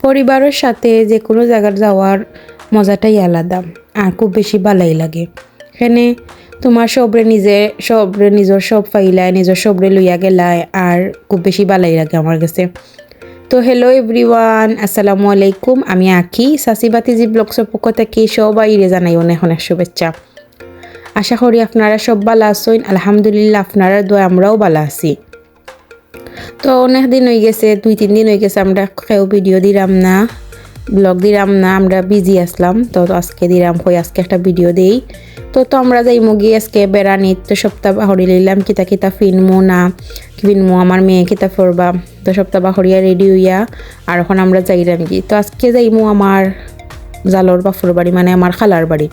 পরিবারের সাথে যে কোনো জায়গার যাওয়ার মজাটাই আলাদা আর খুব বেশি ভালাই লাগে। এখানে তোমার সবরে নিজে, সবরে নিজের সব ফাইলায় নিজের সবরে লইয়া গেলায় আর খুব বেশি ভালাই লাগে আমার কাছে। তো হ্যালো এভরিওয়ান আসসালামু আলাইকুম। আমি আঁকি সাসিবাতিজি ব্লগসের পক্ষ থেকে সবাই রে জানাই অনেক অনেক শুভেচ্ছা। আশা করি আপনারা সব ভালো আছেন। আলহামদুলিল্লাহ, আপনারা দোয়া আমরাও ভালো আছি। তো অনেক দিন হয়ে গেছে, দুই, তিন দিন হয়ে গেছে আমরা কেউ ভিডিও দিলাম না ব্লগ দিলাম না, আমরা বিজি আসলাম, তো আজকে দিলাম কই, আজকে একটা ভিডিও দেই। তো তো আমরা যাই মুগি আজকে বেড়ানি, তো সপ্তাহ বাহরি লইলাম, কিতা কিতা ফিনমু না, ফিনমু আমার মেয়ে কিতা ফরবা তো সপ্তাহ বাহরিয়া রেডি হইয়া, আর এখন আমরা যাইলাম কি তো আজকে যাইমু আমার জালর বাফুর বাড়ি মানে আমার খালার বাড়ি।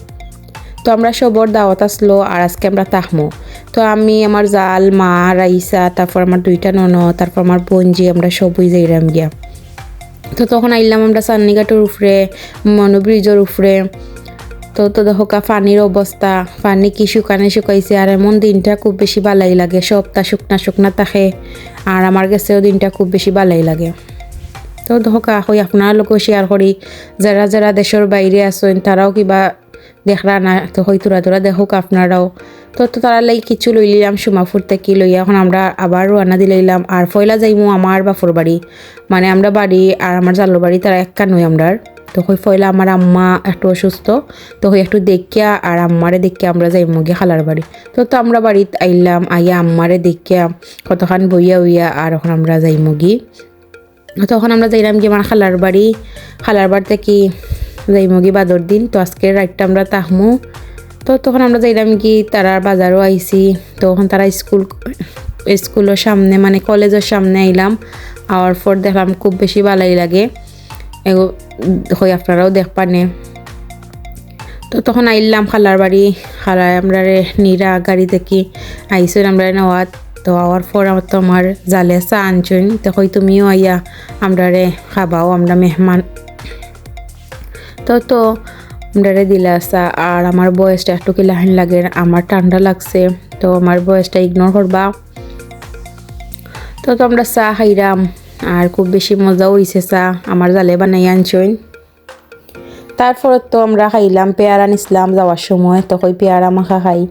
তো আমরা সবর দাওয়াত আসলো, আর আজকে আমরা তাহমো তো আমি আমার জাল, মা, রাইসা, তারপর আমার দুইটা নন তারপর আমার বোনজি আমরা সবই যাইলাম গিয়া। তো তখন আইলাম আমরা সান্নিঘাটের উপরে মনো ব্রিজের উপরে তো তো দেখো কা পানির অবস্থা পানি কি শুকানে শুকাইছে, আর এমন দিনটা খুব বেশি ভালাই লাগে, সপ্তাহ শুকনা শুকনা থাকে, আর আমার কাছেও দিনটা খুব বেশি ভালাই লাগে। তো দেখো কা, হই আপনার লোকও শেয়ার করি, যারা যারা দেশের বাইরে আছেন, তারাও কিবা দেখরা না, তো হই তোরা তোরা দেখুক আপনারাও। তো তো তারা লাই কিছু লই লিলাম সুমাফুর থেকে লইয়া এখন আমরা আবার রান্না দিলাইলাম আর ফয়লা যাইমু আমার বাফুর বাড়ি। মানে আমরা বাড়ি আর আমার জালো বাড়ি, তারা এক কানুই আমরার। তো হই ফয়লা আমার আম্মা একটু অসুস্থ, তো হই একটু দেখিয়া আর আম্মারে দেখিয়া আমরা যাইমু গিয়ে খালার বাড়ি। তো তো আমরা বাড়িত আইলাম, আইয়া আম্মারে দেখিয়া কতখান বইয়া উইয়া আর এখন আমরা যাইমু গি। তখন আমরা যাইলাম গিয়ে আমার খালার বাড়ি। খালার বাড়িতে কি যাইমু গি বাদর দিন। তো আজকের রাইটটা আমরা তাহমু তো তখন আমরা যাইলাম কি, তারা বাজারও আইছি। তখন তারা স্কুল, স্কুলের সামনে মানে কলেজের সামনে আইলাম। আওয়ার পর দেখলাম খুব বেশি ভালাই লাগে। হই আপনারাও দেখ পানে তো তখন আইলাম খালার বাড়ি। খালায় আমরা নিরা গাড়ি থেকে আইসেন আমরা নেওয়াত। তো আওয়ার পর আমার তো আমার জালে চা আনছেন তো হই তুমিও আইয়া আমরা রে খাবাও, আমরা মেহমান। তো তো আমরা দিলে আসা। আর আমার বয়সটা একটু কি লাহিন লাগে, আমার ঠান্ডা লাগছে, তো আমার বয়সটা ইগনোর করবা। তো তো আমরা চা খাইরাম, আর খুব বেশি মজাও হয়েছে চা, আমার জালে বানাই আনছইন। তারপরে তো আমরা খাইলাম পেয়ারা নিছিলাম যাওয়ার সময় তখন পেয়ারা মাখা খাই।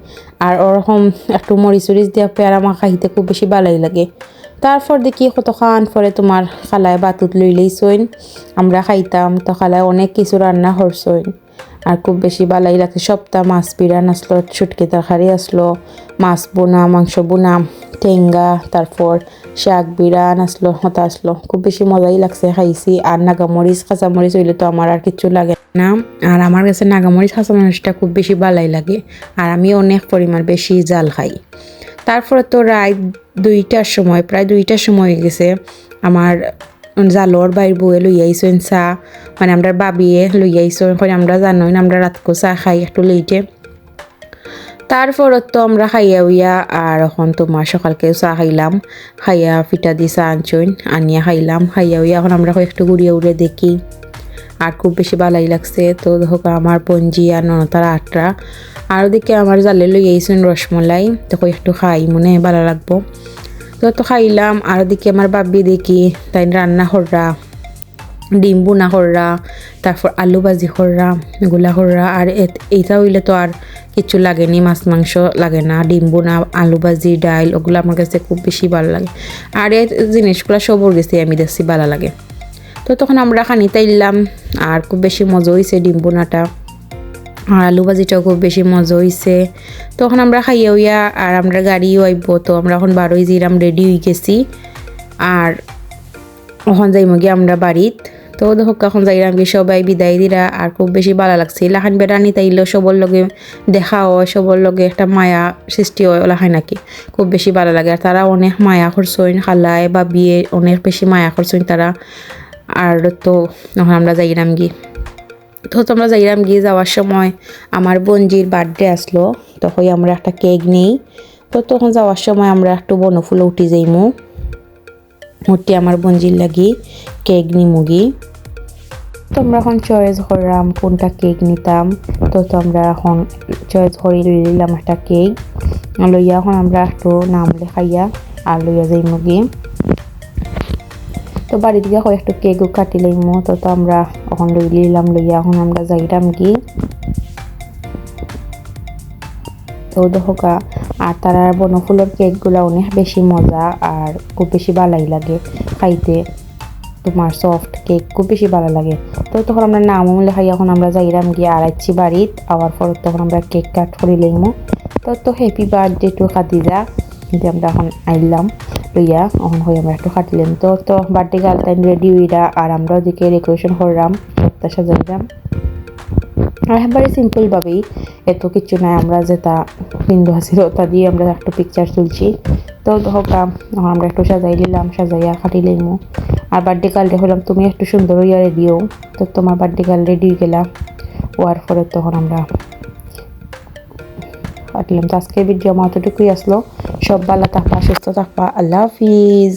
আর ওরকম একটু মরিচ উরিচ দিয়া পেয়ারা মাখা খাইতে খুব বেশি ভালোই লাগে। তারপর দেখি কতক্ষণ পরে তোমার খালায় বাতুত লই লইছইন। আমরা খাইতাম তো খালায় অনেক কিছু রান্না করছইন। আর খুব বেশি বালাই লাগছে সপ্তাহ মাছ বিরান আসলো, ছুটকি তরকারি আসলো, মাছ বোনা, মাংস বোনা টেঙ্গা তারপর শাক বিরান আসলো, হতা আসলো। খুব বেশি মজাই লাগছে খাইছি। আর নাগামরিচ, কাঁচামরিচ হইলে তো আমার আর কিছু লাগে না। আর আমার কাছে নাগামরিচ, কাঁচামরিচটা খুব বেশি বালাই লাগে। আর আমি অনেক পরিমাণ বেশি জাল খাই। তারপরে তো রাত দুইটার সময়, প্রায় দুইটার সময় হয়ে গেছে। আমার জালর বাইর বউয়ে লই আইসেন চা মানে আমরা বাবিয়ে লই আইসো। এখন আমরা জানোই আমরা রাতকো চা খাই একটু লেটে তারপরত তো আমরা খাইয়া উইয়া আর এখন তোমার সকালকে চা খাইলাম। খাইয়া ফিটা দি চা আনছইন আনিয়া খাইলাম। খাইয়া উইয়া এখন আমরা একটু ঘুরিয়ে উড়ে দেখি। আর খুব বেশি ভালাই লাগছে। তো হোক আমার পঞ্জি আর ননতার আটরা। আর ওদিকে আমার জালে লই আইসেন রসমলাই। তো একটু খাই, মনে ভালো লাগবো। তো তো খাইলাম। আর ওদিকে আমার বাবি দেখি, তাই রান্না কররা, ডিম বুনা কররা, তারপর আলু ভাজি কররা এগুলা কররা। আর এইটা হইলে তো আর কিছু লাগেনি মাছ মাংস লাগে না। ডিম বুনা, আলু ভাজি, ডাইল, ওগুলো আমার কাছে খুব বেশি ভালো লাগে। আর এই জিনিসগুলো সবর গেছি, আমি দেখছি ভালো লাগে। তো তখন আমরা খানিতে ইলাম আর খুব বেশি মজা হয়েছে ডিম বোনাটা। আর আলু ভাজিটাও খুব বেশি মজা হয়েছে তখন আমরা খাইয়া উইয়া, আর আমরা গাড়িও আইব, তো আমরা এখন বারোই জিরাম রেডি হয়ে গেছি। আর ওখান যাইম গিয়ে আমরা বাড়িত। তো দেখো, এখন যাইরাম গিয়ে সবাই বিদায় দিরা, আর খুব বেশি ভালো লাগছে। লাখান বেড়ানি তাইলে, সবর লগে দেখা হয়, সবর লগে একটা মায়া সৃষ্টি হয় ওলাখান নাকি? খুব বেশি ভালো লাগে। আর তারা অনেক মায়া করছেন খালায় বা বিয়ে অনেক বেশি মায়া করছেন তারা। আর তো এখন আমরা যাইরাম গিয়ে। তো তোমরা যাইরাম গিয়ে যাওয়ার সময় আমার বঞ্জির বার্থডে আসলো তখন আমরা একটা কেক নিই। তো তখন যাওয়ার সময় আমরা একটু বনফুলে উঠি যাইমু। উঠি আমার বঞ্জির লাগি কেক নিমুগি তোমরা এখন চয়েস করলাম কোনটা কেক নিতাম। তো তোমরা এখন চয়েস করে লইলাম একটা কেক লইয়া এখন আমরা একটু নাম লেখাইয়া আর লইয়া যাইমুগি তো বাড়িতে গিয়ে একটু কেকও কাটি লইমো, তো তো আমরা এখন লই লিলাম লইয়া এখন আমরা যাইলাম কি? তো দেখা আর তারা বনফুলের কেকগুলো অনেক বেশি মজা আর খুব বেশি ভালোই লাগে খাইতে। তোমার সফট কেক খুব বেশি ভালো লাগে। তো তখন আমরা নামও লেখাই এখন আমরা যাইলাম গিয়ে আড়াইছি বাড়িত, আওয়ার পর তখন আমরা কেক কাট করে লইমু। তো তো হ্যাপি বার্থডে টু খাদিজা কিন্তু আমরা এখন আইলাম। হয়ে আমরা একটু তো তো, বার্থডে গার্ল রেডি হইরা, আর আমরা ওদিকে ডেকোরেশন করলাম সাজাইলাম। আর একবারে সিম্পলভাবেই এত কিছু নাই আমরা যেটা বিন্দু আছিল ওটা দিয়ে আমরা একটু পিকচার তুলছি। তো হোকা আমরা একটু সাজাই নিলাম, সাজাইয়া খাটি আর বার্থডে গার্লরে হলাম, তুমি একটু সুন্দর হইয়া রেডিও তো তোমার বার্থডে গার্ল রেডি হয়ে গেলা। হওয়ার পরে তখন আমরা কাটলাম তো আজকের ভিডিও আমার অতটুকুই আসলো। সব ভালো থাকবা সুস্থ থাকবা। আল্লাহ হাফিজ।